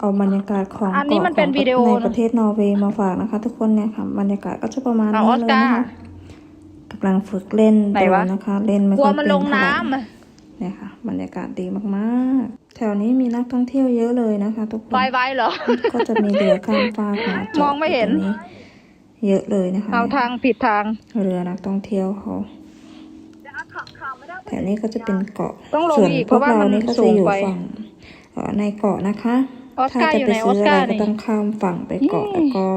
เอาบรรยากาศของอันนี้มันเป็นกาะของวิดีโอในนะประเทศนอร์เวย์มาฝากนะคะ ทุกคนเนี่ยค่ะบรรยากาศก็จะประมาณเอานี้ออสเลยการ์นะคะกำลังฝึกเล่นไหนโดรวะนนะคะ เล่นไม่กลัค่วอยมันเป็นลงเท่าไหร่น้ำอะเนี่ยค่ะบรรยากาศดีมากๆ แถวนี้มีนักท่องเที่ยวเยอะเลยนะคะ ทุกคนไวไวเหรอ ก็จะมีเรือข้ามฟากมาจดมองไม่เห็นยู่ตรงเยอะเลยนะคะเอาทางผิดทางเรือนักท่องเที่ยวเขาแถวนี้ก็จะเป็นเกาะต้องลงส่วนอีกพเพวกราะว่าเรามันนี่ก็สูจะงอยู่ไปฝั่งเอ่อในเกาะนะคะ ออสถ้าการ์จะอยู่ไปไหนออซื้อสอะไรการ์ก็นี่ ต้องข้ามฝั่งไปเกาะอืมแล้วก็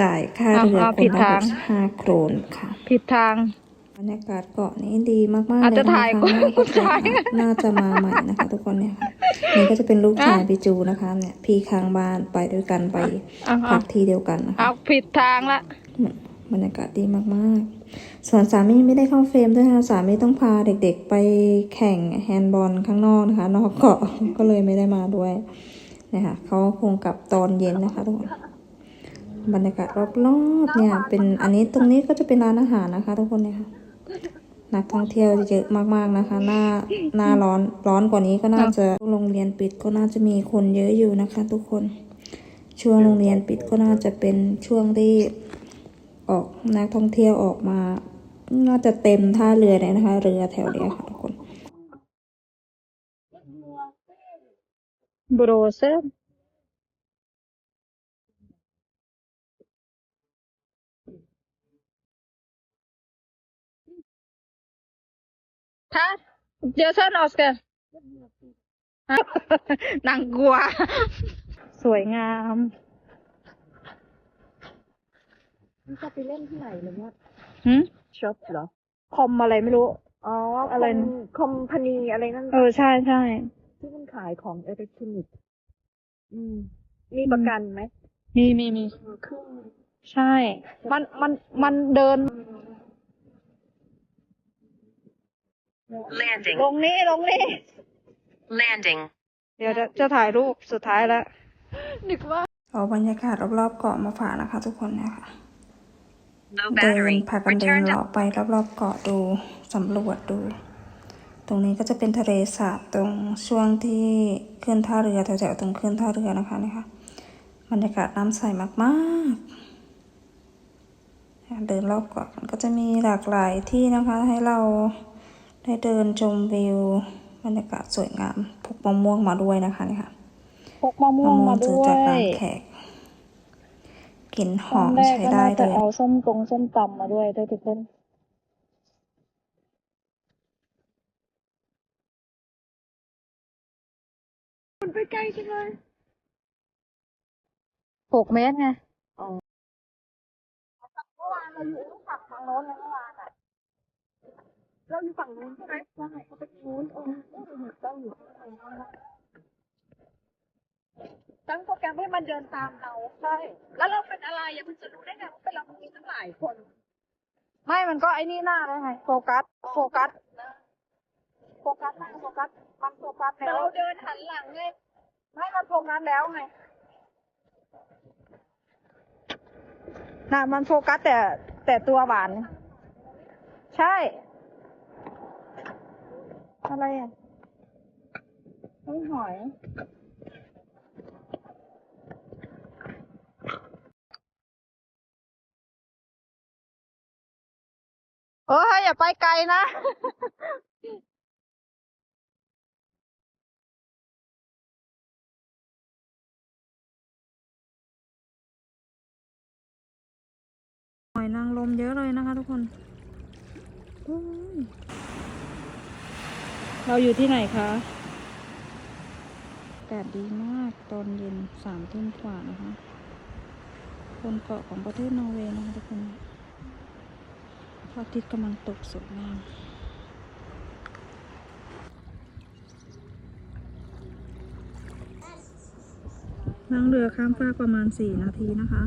จ่ายค่าเอาเรือเอาคผินดละทางห้าโครนค่ะผิดทาง บรรยากาศเกาะนี้ดีมากๆอาจเลยจะนะคะถ่ายครั้งหน้าก็จะถ่ายน่าจะมาใหม่นะคะ ทุกคนเนี่ยค่ะนี่ก็จะเป็นลูกชายพี่จูนะคะ เนี่ยพี่ข้างบ้านไปด้วยกันไปเอาพัเอากที่เดียวกันนะคะ เอาผิดทางละ บรรยากาศดีมากๆ ส่วนสามีไม่ได้เข้าเฟรมด้วยค่ะสามีต้องพาเด็กๆ ไปแข่งแฮนด์บอลข้างนอกนะคะ นอกเกาะ ก็เลยไม่ได้มาด้วย นะคะเขาคงกลับตอนเย็นนะคะทุกคนบรรยากาศรอบๆเนี่ยเป็นอันนี้ตรงนี้ก็จะเป็นร้านอาหารนะคะ ทุกคนเนี่ยค่ะนักท่องเที่ยวเยอะมากๆนะคะ หน้าหน้าร้อนร้อนกว่านี้ก็น่าจะโรงเรียนปิดก็น่าจะมีคนเยอะอยู่นะคะ ทุกคนช่วงโรงเรียนปิดก็น่าจะเป็นช่วงที่ออกนักท่องเที่ยวออกมา น่าจะเต็มท่าเรือเลยนะคะ เรือแถวเนี้ยค่ะ ทุกคนบโรเซนท่าเจอสันออสการ์นางกลัว สวยงามนี่จะไปเล่นที่ไหนหรือว่าหืมช็อปเหรอ คอมอะไรไม่รู้ อ๋อ อะไรนะคอมพานีอะไรนั่น เออ ใช่ใช่ ที่มันขายของอิเล็กทรอนิกส์อืม มีประกันไหมมีมีมีเครื่องใช่ มันมันมันเดิน Landing. ลงนี้ลงนี้ Landing. เดี๋ยวจะจะถ่ายรูปสุดท้ายแล้วนึกว่าเอาบรรยากาศรอบๆเกาะมาฝากนะคะทุกคนเนี่ยค่ะ Low เดิน battery. พากันเดิน Return เลาะ to ไปรอบๆเกาะดูสำรวจดู ตรงนี้ก็จะเป็นทะเลสาบตรงช่วงที่ขึ้นท่าเรือแถวๆตรงขึ้นท่าเรือนะคะนี่ค่ะบรรยากาศน้ำใสมากๆ เดินรอบเกาะมันก็จะมีหลากหลายที่นะคะให้เราได้เดินชมวิว บรรยากาศสวยงามพกมะม่วงมาด้วยนะคะนี่ค่ะพกมะม่วงมาด้ซื้อวจากร้านยแขกกลิ่นหตออนมแรกใช้ก็ได้น่าเลจะยเอาส้มตรงส้มตำมาด้วยได้ทุกคน ไปไกลจังเลยหกเมตรไงเมื่อวานเราอยู่ฝั่งทางโน้นนะเมื่อวานอะ เราอยู่ฝั่งนู้นใช่ไหมใช่เขาไปนู้นเออเราอยู่ข้างทางโน้นนะตั้งโปรแกรมให้มันเดินตามเราใช่ แล้วเราเป็นอะไรอย่ามันจะรู้ได้ไงว่าเป็นเรามีตั้งหลายคน ไม่ มันก็ไอ้นี่หน้าได้ไง โฟกัส โฟกัส โฟกัสนะโฟกัส มันโฟกัสแต่แล้วเราเดินหันหลังไง ไม่มันโฟกัสแล้วไงน่ะมันโฟกัสแต่แต่ตัวหวาน ใช่ อะไรอะไม่หอยโอ้ยอย่าไปไกลนะ มเยอะเลยนะคะทุกคนโอ้ยเราอยู่ที่ไหนคะอากาศดีมากตอนเย็นสามทุ่มกว่านะคะบนเกาะของประเทศนอร์เวย์นะคะทุกคนพระอาทิตย์กำลังตกสวยงามนั่งเรือข้ามฟากประมาณสี่นาทีนะคะ